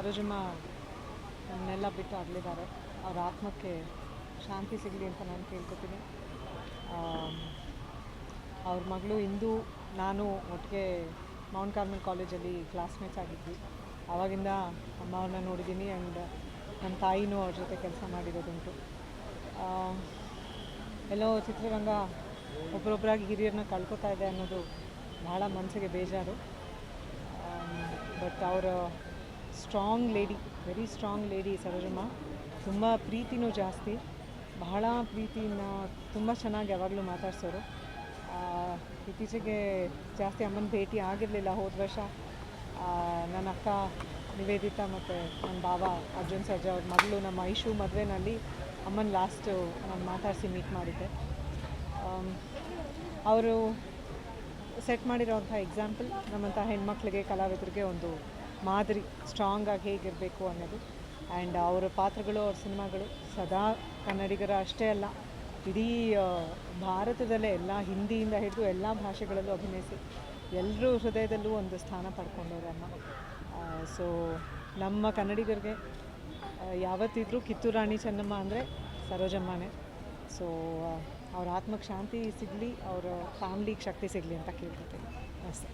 ಸರೋಜಮ್ಮ ನನ್ನೆಲ್ಲ ಬಿಟ್ಟು ಅಗಲಿದ್ದಾರೆ ಅವ್ರ ಆತ್ಮಕ್ಕೆ ಶಾಂತಿ ಸಿಗಲಿ ಅಂತ ನಾನು ಕೇಳ್ಕೊತೀನಿ. ಅವ್ರ ಮಗಳು ಇಂದು ನಾನು ಒಟ್ಟಿಗೆ ಮೌಂಟ್ ಕಾರ್ಮೆಲ್ ಕಾಲೇಜಲ್ಲಿ ಕ್ಲಾಸ್ಮೇಟ್ಸ್ ಆಗಿದ್ವಿ. ಆವಾಗಿಂದ ಅಮ್ಮ ಅವ್ರನ್ನ ನೋಡಿದ್ದೀನಿ ಆ್ಯಂಡ್ ನನ್ನ ತಾಯಿನೂ ಅವ್ರ ಜೊತೆ ಕೆಲಸ ಮಾಡಿರೋದುಂಟು. ಎಲ್ಲೋ ಚಿತ್ರರಂಗ ಒಬ್ಬರೊಬ್ಬರಾಗಿ ಹಿರಿಯರನ್ನ ಕಳ್ಕೊತಾ ಇದೆ ಅನ್ನೋದು ಭಾಳ ಮನಸ್ಸಿಗೆ ಬೇಜಾರು. ಬಟ್ ಅವರ strong lady very strong lady Sarojamma. ತುಂಬ ಪ್ರೀತಿನೂ ಜಾಸ್ತಿ. ಬಹಳ ಪ್ರೀತಿನ ತುಂಬ ಚೆನ್ನಾಗಿ ಯಾವಾಗಲೂ ಮಾತಾಡ್ಸೋರು. ಇತ್ತೀಚೆಗೆ ಜಾಸ್ತಿ ಅಮ್ಮನ ಭೇಟಿ ಆಗಿರಲಿಲ್ಲ ಹೋದ ವರ್ಷ. ನನ್ನ ಅಕ್ಕ ನಿವೇದಿತಾ ಮತ್ತು ನನ್ನ ಬಾವ ಅರ್ಜುನ್ ಸರ್ಜಾ ಅವ್ರ ಮಗಳು ನಮ್ಮ ಐಶು ಮದುವೆನಲ್ಲಿ ಅಮ್ಮನ ಲಾಸ್ಟು ನಾನು ಮಾತಾಡಿಸಿ ಮೀಟ್ ಮಾಡಿದ್ದೆ. ಅವರು ಸೆಟ್ ಮಾಡಿರೋವಂಥ ಎಕ್ಸಾಂಪಲ್ ನಮ್ಮಂಥ ಹೆಣ್ಮಕ್ಳಿಗೆ, ಕಲಾವಿದರಿಗೆ ಒಂದು ಮಾದರಿ ಸ್ಟ್ರಾಂಗಾಗಿ ಹೇಗಿರಬೇಕು ಅನ್ನೋದು. ಆ್ಯಂಡ್ ಅವರ ಪಾತ್ರಗಳು, ಅವ್ರ ಸಿನಿಮಾಗಳು ಸದಾ ಕನ್ನಡಿಗರ ಅಷ್ಟೇ ಅಲ್ಲ, ಇಡೀ ಭಾರತದಲ್ಲೇ ಎಲ್ಲ ಹಿಂದಿಯಿಂದ ಹಿಡಿದು ಎಲ್ಲ ಭಾಷೆಗಳಲ್ಲೂ ಅಭಿನಯಿಸಿ ಎಲ್ಲರೂ ಹೃದಯದಲ್ಲೂ ಒಂದು ಸ್ಥಾನ ಪಡ್ಕೊಂಡವ್ರಮ್ಮ ಸೊ ನಮ್ಮ ಕನ್ನಡಿಗರಿಗೆ ಯಾವತ್ತಿದ್ರೂ ಕಿತ್ತೂರು ರಾಣಿ ಚೆನ್ನಮ್ಮ ಅಂದರೆ ಸರೋಜಮ್ಮನೇ. ಸೊ ಅವ್ರ ಆತ್ಮಕ್ಕೆ ಶಾಂತಿ ಸಿಗಲಿ, ಅವರ ಫ್ಯಾಮ್ಲಿಗೆ ಶಕ್ತಿ ಸಿಗಲಿ ಅಂತ ಕೇಳ್ಕೊತೀನಿ. ಅಷ್ಟೇ.